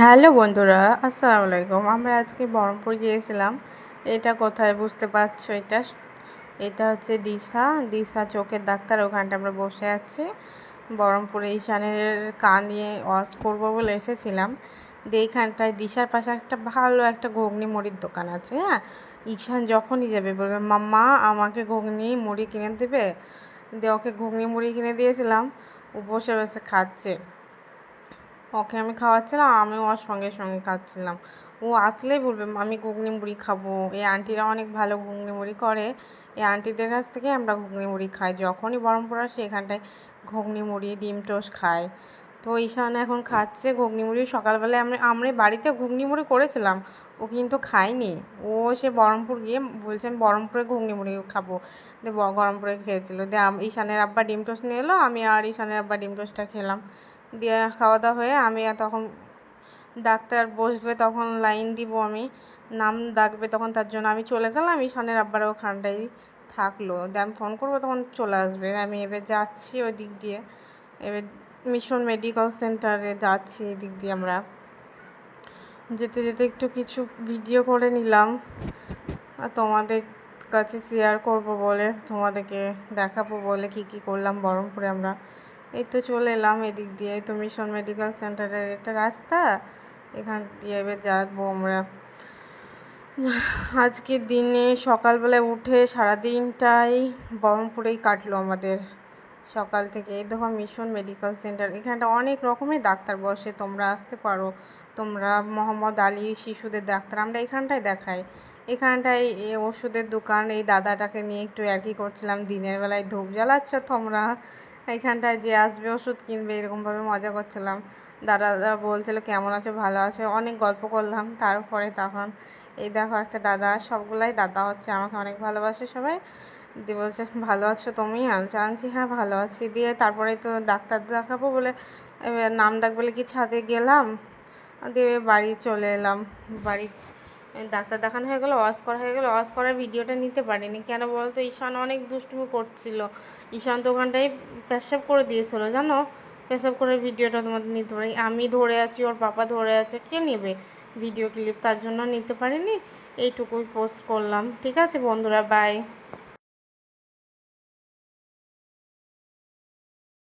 Hello বন্ধুরা, আসসালামু আলাইকুম। আমরা আজকে বহরমপুর গিয়েছিলাম। এটা কোথায় বুঝতে পারছ এটা? এটা হচ্ছে দিশা। দিশা চোখের ডাক্তার, ওখানটা আমরা বসে আছি। বহরমপুরে ঈশানের কান নিয়ে ওয়াশ করব বলে এসেছিলাম। দিয়ে এখানটায় দিশার পাশে একটা ভালো একটা ঘুগনি মুড়ির দোকান আছে হ্যাঁ? ঈশান যখনই যাবে বলবে, মাম্মা, আমাকে ঘুগনি মুড়ি কিনে দেবে? দিয়ে ওকে ঘুগনি মুড়ি কিনে দিয়েছিলাম। ও বসে বসে খাচ্ছে। ওকে আমি খাওয়াচ্ছিলাম, আমিও ওর সঙ্গে সঙ্গে খাচ্ছিলাম। ও আসলেই বলবে, আমি ঘুগনি মুড়ি খাব। এই আন্টিরা অনেক ভালো ঘুগনি মুড়ি করে। এই আন্টিদের কাছ থেকে আমরা ঘুগনি মুড়ি খাই। যখনই বহরমপুর আসি, এখানটায় ঘুগনি মুড়ি, ডিম টোস্ট খাই তো ঈশান এখন খাচ্ছে ঘুগনি মুড়ি। সকালবেলায় আমরা আমরা বাড়িতে ঘুগনি মুড়ি করেছিলাম, ও কিন্তু খায়নি। ও সে বহরমপুর গিয়ে বলছে, আমি বহরমপুরে ঘুগনি মুড়ি খাব। দিয়ে বহরমপুরে খেয়েছিল। দিয়ে ঈশানের আব্বা ডিম টোস্ট নিয়ে এলো, আমি আর ঈশানের আব্বা ডিম টোস্টটা খেলাম। দিয়ে খাওয়া দাওয়া হয়ে আমি তখন ডাক্তার বসবে তখন লাইন দিব আমি। নাম ডাকবে তখন তার জন্য আমি চলে গেলাম, ঈশানের আব্বার ওখানটাই থাকল। দিয়ে আমি ফোন করব, তখন চলে আসবে। আমি এবার যাচ্ছি ওই দিক দিয়ে। এবার মিশন মেডিকেল সেন্টারে যাচ্ছি এদিক দিয়ে আমরা। যেতে যেতে একটু কিছু ভিডিও করে নিলাম। আর তোমাদের কাছে শেয়ার করব বলে, তোমাদেরকে দেখাবো বলে কি কি করলাম বহরমপুরে আমরা। এই তো চলে এলাম এদিক দিয়ে। তো মিশন মেডিকেল সেন্টারের একটা রাস্তা। এখান দিয়ে এবার যাব আমরা। আজকের দিনে সকালবেলায় উঠে সারাদিনটাই বহরমপুরেই কাটলো আমাদের। সকাল থেকে এই দেখো মিশন মেডিকেল সেন্টার এখানটা অনেক রকমের ডাক্তার বসে। তোমরা আসতে পারো। তোমরা মোহাম্মদ আলী শিশুদের ডাক্তার। আমরা এখানটায় দেখাই। এখানটায় ওষুধের দোকান। এই দাদাটাকে নিয়ে একটু একই করছিলাম। দিনের বেলায় ধূপ জ্বালাচ্ছ তোমরা। এখানটায় যে আসবে, ওষুধ কিনবে, এরকমভাবে মজা করছিলাম। দাদা দাদা বলছিল, কেমন আছো? ভালো আছো? অনেক গল্প করলাম, তারপরে তখন এই দেখো একটা দাদা, সবগুলাই দাদা হচ্ছে, আমাকে অনেক ভালোবাসে সবাই। দিয়ে বলছে, ভালো আছো তুমি? আনছি আনছি হ্যাঁ ভালো আছি। দিয়ে তারপরে তো ডাক্তার দেখাবো বলে, এবার নাম ডাক বলে কি ছাদে গেলাম। দিয়ে বাড়ি চলে এলাম, বাড়ি ডাক্তার দেখানো হয়ে গেলো, ওয়াশ করা হয়ে গেলো। ওয়াশ করার ভিডিওটা নিতে পারিনি। কেন বলতো? ঈশান অনেক দুষ্টুমি করছিল। ঈশান তো ওখানটায় পেশাব করে দিয়েছিল, জানো? পেশাব করে ভিডিওটা তোমাদের নিতে পারি। আমি ধরে আছি, ওর পাপা ধরে আছে। কে নেবে ভিডিও ক্লিপ? তার জন্য নিতে পারিনি। এইটুকুই পোস্ট করলাম। ঠিক আছে বন্ধুরা বাই